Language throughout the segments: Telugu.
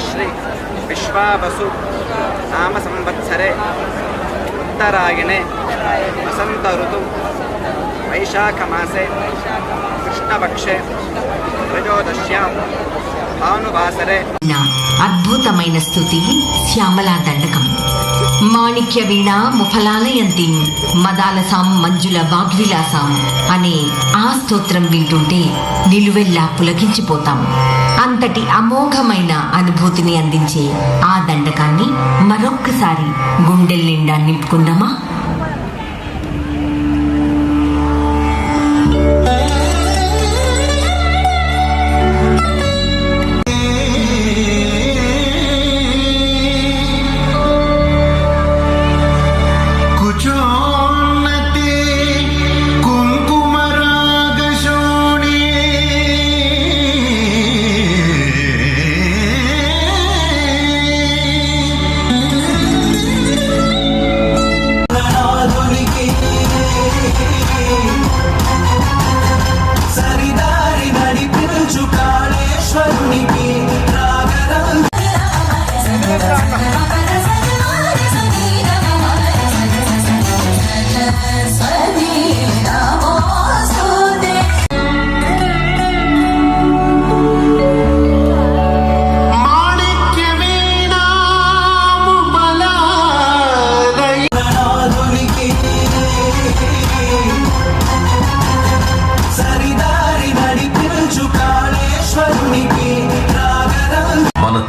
శ్రీ విశ్వావసు నామ సంవత్సరే ఉత్తరాయణే వసంత ఋతు వైశాఖమాసే కృష్ణపక్షే త్రయోదశ్యాం భానువాసరే. అద్భుతమైన స్థుతి శ్యామలా దండకం. మాణిక్య వీణ ముఫలాలయంతి మదాలసాం మంజుల వాగ్విలాసాం అనే ఆ స్తోత్రం వింటుంటే నిలువెల్లా పులకించిపోతాం. అంతటి అమోఘమైన అనుభూతిని అందించే ఆ దండకాన్ని మరొక్కసారి గుండెల నిండా నింపుకుందామా?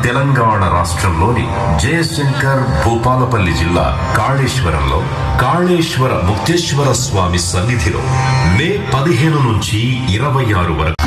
తెలంగాణ రాష్ట్రంలోని జయశంకర్ భూపాలపల్లి జిల్లా కాళేశ్వరంలో కాళేశ్వర ముక్తేశ్వర స్వామి సన్నిధిలో మే పదిహేను నుంచి ఇరవై ఆరు వరకు